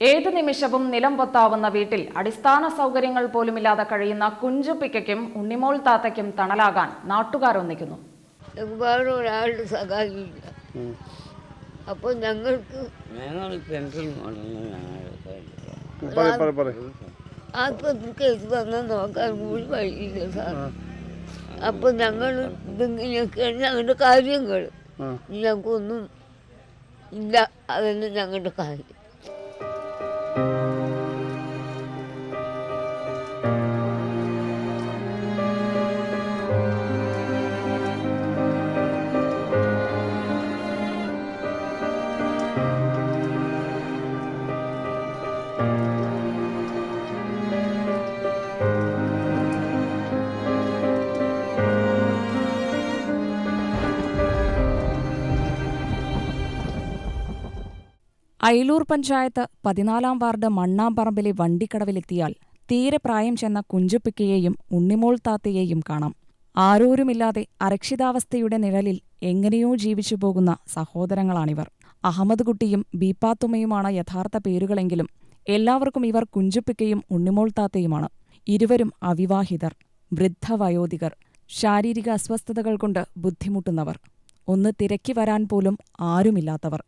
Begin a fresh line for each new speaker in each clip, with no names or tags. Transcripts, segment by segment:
ഏത് നിമിഷവും നിലം പൊത്താവുന്ന വീട്ടിൽ അടിസ്ഥാന സൗകര്യങ്ങൾ പോലുമില്ലാതെ കഴിയുന്ന കുഞ്ചുപ്പിക്കും ഉണ്ണിമോൾ താത്തയ്ക്കും തണലാകാൻ നാട്ടുകാരൊന്നിക്കുന്നു
ഒന്നിക്കുന്നു. ഒരാളുടെ സഹായമില്ല അപ്പോൾ ഞങ്ങൾക്ക് ആത്മഹത്യ കേസ് വന്നാൽ നോക്കാൻ കൂടി വഴിയില്ല സാർ. അപ്പോൾ ഞങ്ങൾ ഇതിങ്ങനെയൊക്കെയാണ് ഞങ്ങളുടെ കാര്യങ്ങൾ. ഞങ്ങൾക്കൊന്നും ഇല്ല. അതന്നെ ഞങ്ങളുടെ കാര്യം. Thank you.
അയലൂർ പഞ്ചായത്ത് പതിനാലാം വാർഡ് മണ്ണാമ്പറമ്പിലെ വണ്ടിക്കടവിലെത്തിയാൽ തീരെ പ്രായം ചെന്ന കുഞ്ചുപ്പിക്കയെയും ഉണ്ണിമോൾ താത്തയെയും കാണാം. ആരോരുമില്ലാതെ അരക്ഷിതാവസ്ഥയുടെ നിഴലിൽ എങ്ങനെയോ ജീവിച്ചു പോകുന്ന സഹോദരങ്ങളാണിവർ. അഹമ്മദ് കുട്ടിയും ബീപ്പാത്തുമ്മയുമാണ് യഥാർത്ഥ പേരുകളെങ്കിലും എല്ലാവർക്കും ഇവർ കുഞ്ചുപ്പിക്കയും ഉണ്ണിമോൾ താത്തയുമാണ്. ഇരുവരും അവിവാഹിതർ വൃദ്ധവയോധികർ ശാരീരിക അസ്വസ്ഥതകൾ കൊണ്ട് ബുദ്ധിമുട്ടുന്നവർ. ഒന്ന് തിരക്കി വരാൻ പോലും ആരുമില്ലാത്തവർ.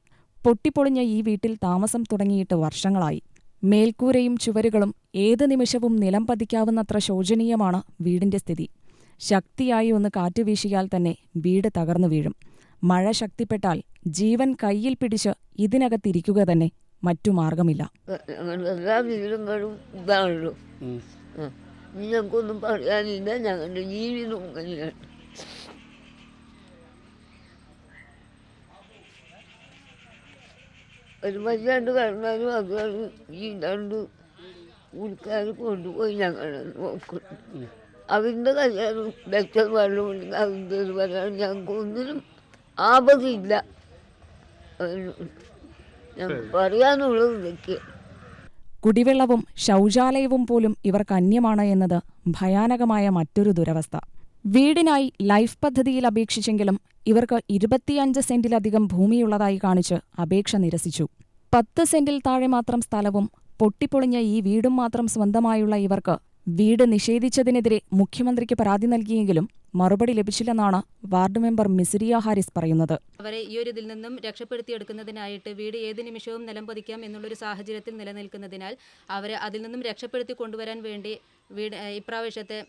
പൊട്ടിപ്പൊളിഞ്ഞ ഈ വീട്ടിൽ താമസം തുടങ്ങിയിട്ട് വർഷങ്ങളായി. മേൽക്കൂരയും ചുവരുകളും ഏത് നിമിഷവും നിലം പതിക്കാവുന്നത്ര ശോചനീയമാണ് വീടിന്റെ സ്ഥിതി. ശക്തിയായി ഒന്ന് കാറ്റ് വീശിയാൽ തന്നെ വീട് തകർന്നു വീഴും. മഴ ശക്തിപ്പെട്ടാൽ ജീവൻ കയ്യിൽ പിടിച്ച് ഇതിനകത്തിരിക്കുക തന്നെ മറ്റു മാർഗമില്ല.
ഞങ്ങൾക്കൊന്നും പറയാനില്ല. ഞങ്ങളുടെ ജീവിതം ഒരു വയ്യാണ്ട് കിടന്നാലും അതുകൊണ്ട് ഈ രണ്ട് ഉൾക്കാർ കൊണ്ടുപോയി ഞങ്ങൾ നോക്കും. അവരുടെ കല്യാണം വെച്ചത് വെള്ളമുണ്ടെങ്കിൽ അവരുടെ ഒരു വരാൻ ഞങ്ങൾക്കൊന്നിനും ആപതില്ല അതിനോട് ഞങ്ങൾക്ക് പറയാനുള്ളത് ഇതൊക്കെയാണ്
കുടിവെള്ളവും ശൗചാലയവും പോലും ഇവർക്ക് അന്യമാണ് എന്നത് ഭയാനകമായ മറ്റൊരു ദുരവസ്ഥ. വീടിനായി ലൈഫ് പദ്ധതിയിൽ അപേക്ഷിച്ചെങ്കിലും ഇവർക്ക് ഇരുപത്തിയഞ്ച് സെന്റിലധികം ഭൂമിയുള്ളതായി കാണിച്ച് അപേക്ഷ നിരസിച്ചു. പത്ത് സെന്റിൽ താഴെ മാത്രം സ്ഥലവും പൊട്ടിപ്പൊളിഞ്ഞ ഈ വീടും മാത്രം സ്വന്തമായുള്ള ഇവർക്ക് വീട് നിഷേധിച്ചതിനെതിരെ മുഖ്യമന്ത്രിക്ക് പരാതി നൽകിയെങ്കിലും മറുപടി ലഭിച്ചില്ലെന്നാണ് വാർഡ് മെമ്പർ മിസിരിയ ഹാരിസ് പറയുന്നത്.
അവരെ ഈ ഒരു ഇതിൽ നിന്നും രക്ഷപ്പെടുത്തിയെടുക്കുന്നതിനായിട്ട് വീട് ഏത് നിമിഷവും നിലം പതിക്കാം എന്നുള്ളൊരു സാഹചര്യത്തിൽ നിലനിൽക്കുന്നതിനാൽ അവരെ അതിൽ നിന്നും രക്ഷപ്പെടുത്തി കൊണ്ടുവരാൻ വേണ്ടി വീട് ഇപ്രാവശ്യത്തെ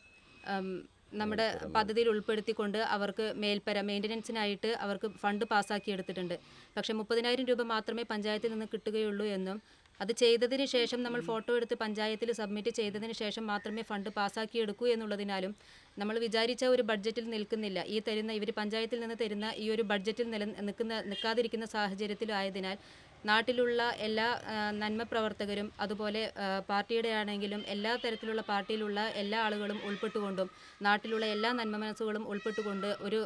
നമ്മുടെ പദ്ധതിയിൽ ഉൾപ്പെടുത്തിക്കൊണ്ട് അവർക്ക് മേൽപ്പര മെയിന്റനൻസിനായിട്ട് അവർക്ക് ഫണ്ട് പാസ്സാക്കി എടുത്തിട്ടുണ്ട്. പക്ഷേ മുപ്പതിനായിരം രൂപ മാത്രമേ പഞ്ചായത്തിൽ നിന്ന് കിട്ടുകയുള്ളൂ എന്നും അത് ചെയ്തതിന് ശേഷം നമ്മൾ ഫോട്ടോ എടുത്ത് പഞ്ചായത്തിൽ സബ്മിറ്റ് ചെയ്തതിന് ശേഷം മാത്രമേ ഫണ്ട് പാസ്സാക്കി എടുക്കൂ എന്നുള്ളതിനാലും നമ്മൾ വിചാരിച്ച ഒരു ബഡ്ജറ്റിൽ നിൽക്കുന്നില്ല. ഈ തരുന്ന ഇവർ പഞ്ചായത്തിൽ നിന്ന് തരുന്ന ഈ ഒരു ബഡ്ജറ്റിൽ നില നിൽക്കുന്ന നിൽക്കാതിരിക്കുന്ന സാഹചര്യത്തിലായതിനാൽ നാട്ടിലുള്ള എല്ലാ നന്മ പ്രവർത്തകരും അതുപോലെ പാർട്ടിയുടെ ആണെങ്കിലും എല്ലാ തരത്തിലുള്ള പാർട്ടിയിലുള്ള എല്ലാ ആളുകളും ഉൾപ്പെട്ടുകൊണ്ടും നാട്ടിലുള്ള എല്ലാ നന്മ മനസ്സുകളും ഉൾപ്പെട്ടുകൊണ്ട് ഒരു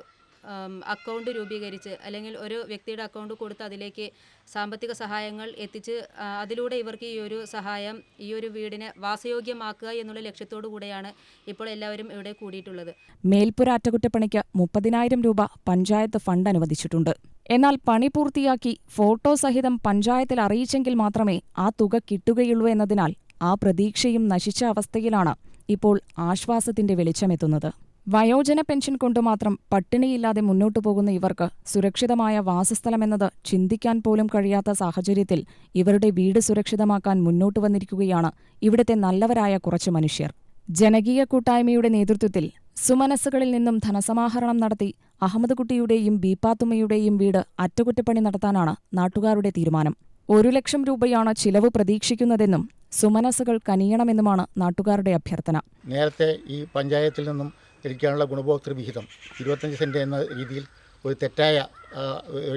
അക്കൗണ്ട് രൂപീകരിച്ച് അല്ലെങ്കിൽ ഒരു വ്യക്തിയുടെ അക്കൗണ്ട് കൊടുത്ത് അതിലേക്ക് സാമ്പത്തിക സഹായങ്ങൾ എത്തിച്ച് അതിലൂടെ ഇവർക്ക് ഈ ഒരു സഹായം ഈ ഒരു വീടിനെ വാസയോഗ്യമാക്കുക എന്നുള്ള ലക്ഷ്യത്തോടു കൂടെയാണ് ഇപ്പോൾ എല്ലാവരും ഇവിടെ കൂടിയിട്ടുള്ളത്.
മേൽപ്പുര അറ്റകുറ്റപ്പണിക്ക് മുപ്പതിനായിരം രൂപ പഞ്ചായത്ത് ഫണ്ട് അനുവദിച്ചിട്ടുണ്ട്. എന്നാൽ പണി പൂർത്തിയാക്കി ഫോട്ടോ സഹിതം പഞ്ചായത്തിൽ അറിയിച്ചെങ്കിൽ മാത്രമേ ആ തുക കിട്ടുകയുള്ളൂ എന്നതിനാൽ ആ പ്രതീക്ഷയും നശിച്ച അവസ്ഥയിലാണ് ഇപ്പോൾ ആശ്വാസത്തിന്റെ വെളിച്ചമെത്തുന്നത് വയോജന പെൻഷൻ കൊണ്ടുമാത്രം പട്ടിണിയില്ലാതെ മുന്നോട്ടു പോകുന്ന ഇവർക്ക് സുരക്ഷിതമായ വാസസ്ഥലമെന്നത് ചിന്തിക്കാൻ പോലും കഴിയാത്ത സാഹചര്യത്തിൽ ഇവരുടെ വീട് സുരക്ഷിതമാക്കാൻ മുന്നോട്ടു വന്നിരിക്കുകയാണ് ഇവിടുത്തെ നല്ലവരായ കുറച്ച് മനുഷ്യർ. ജനകീയ കൂട്ടായ്മയുടെ നേതൃത്വത്തിൽ സുമനസ്സുകളിൽ നിന്നും ധനസമാഹരണം നടത്തി അഹമ്മദ് കുട്ടിയുടെയും ബീപ്പാത്തുമ്മയുടെയും വീട് അറ്റകുറ്റപ്പണി നടത്താനാണ് നാട്ടുകാരുടെ തീരുമാനം. ഒരു ലക്ഷം രൂപയാണ് ചിലവ് പ്രതീക്ഷിക്കുന്നതെന്നും സുമനസ്സുകൾ കനിയണമെന്നുമാണ് നാട്ടുകാരുടെ അഭ്യർത്ഥന.
നേരത്തെ ഈ പഞ്ചായത്തിൽ നിന്നും ലഭിക്കാനുള്ള ഗുണഭോക്തൃ വിഹിതം. ഇരുപത്തഞ്ച് സെന്റ് എന്ന രീതിയിൽ ഒരു തെറ്റായ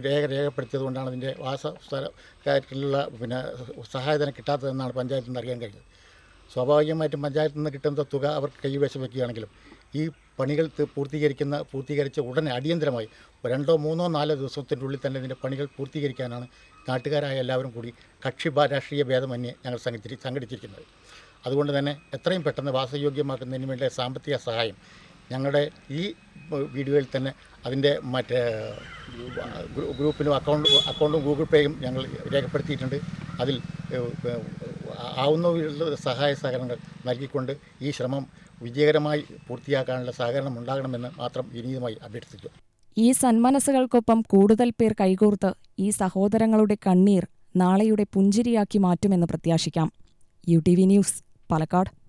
രേഖ രേഖപ്പെടുത്തിയത് കൊണ്ടാണ് അതിന്റെ വാസ സ്ഥല കാര്യത്തിലുള്ള പിന്നെ സഹായധനം കിട്ടാത്തതെന്നാണ് പഞ്ചായത്തിൽ നിന്ന് അറിയാൻ കഴിഞ്ഞത്. സ്വാഭാവികമായിട്ടും പഞ്ചായത്തിൽ നിന്ന് കിട്ടുന്ന തുക അവർക്ക് കൈവശം വയ്ക്കുകയാണെങ്കിലും ഈ പണികൾ പൂർത്തീകരിക്കുന്ന പൂർത്തീകരിച്ച ഉടനെ അടിയന്തരമായി രണ്ടോ മൂന്നോ നാലോ ദിവസത്തിന്റെ ഉള്ളിൽ തന്നെ ഇതിന്റെ പണികൾ പൂർത്തീകരിക്കാനാണ് നാട്ടുകാരായ എല്ലാവരും കൂടി കക്ഷി രാഷ്ട്രീയ ഭേദമന്യേ ഞങ്ങൾ സംഘടി സംഘടിച്ചിരിക്കുന്നത്. അതുകൊണ്ട് തന്നെ എത്രയും പെട്ടെന്ന് വാസയോഗ്യമാക്കുന്നതിന് വേണ്ട സാമ്പത്തിക സഹായം ഞങ്ങളുടെ ഈ വീഡിയോയിൽ തന്നെ അതിന്റെ മറ്റേ ഗ്രൂ- ഗ്രൂപ്പിനും അക്കൗണ്ട് അക്കൗണ്ടും ഗൂഗിൾ പേയും ഞങ്ങൾ രേഖപ്പെടുത്തിയിട്ടുണ്ട്. അതിൽ ആവുന്ന സഹായ സഹകരണങ്ങൾ നൽകിക്കൊണ്ട് ഈ ശ്രമം വിജയകരമായി പൂർത്തിയാക്കാനുള്ള സഹകരണം ഉണ്ടാകണമെന്ന് മാത്രം വിനീതമായി അഭ്യർത്ഥിച്ചു
ഈ സന്മനസ്സുകൾക്കൊപ്പം കൂടുതൽ പേർ കൈകോർത്ത് ഈ സഹോദരങ്ങളുടെ കണ്ണീർ നാളെയുടെ പുഞ്ചിരിയാക്കി മാറ്റുമെന്ന് പ്രത്യാശിക്കാം. U T V news Palakkad.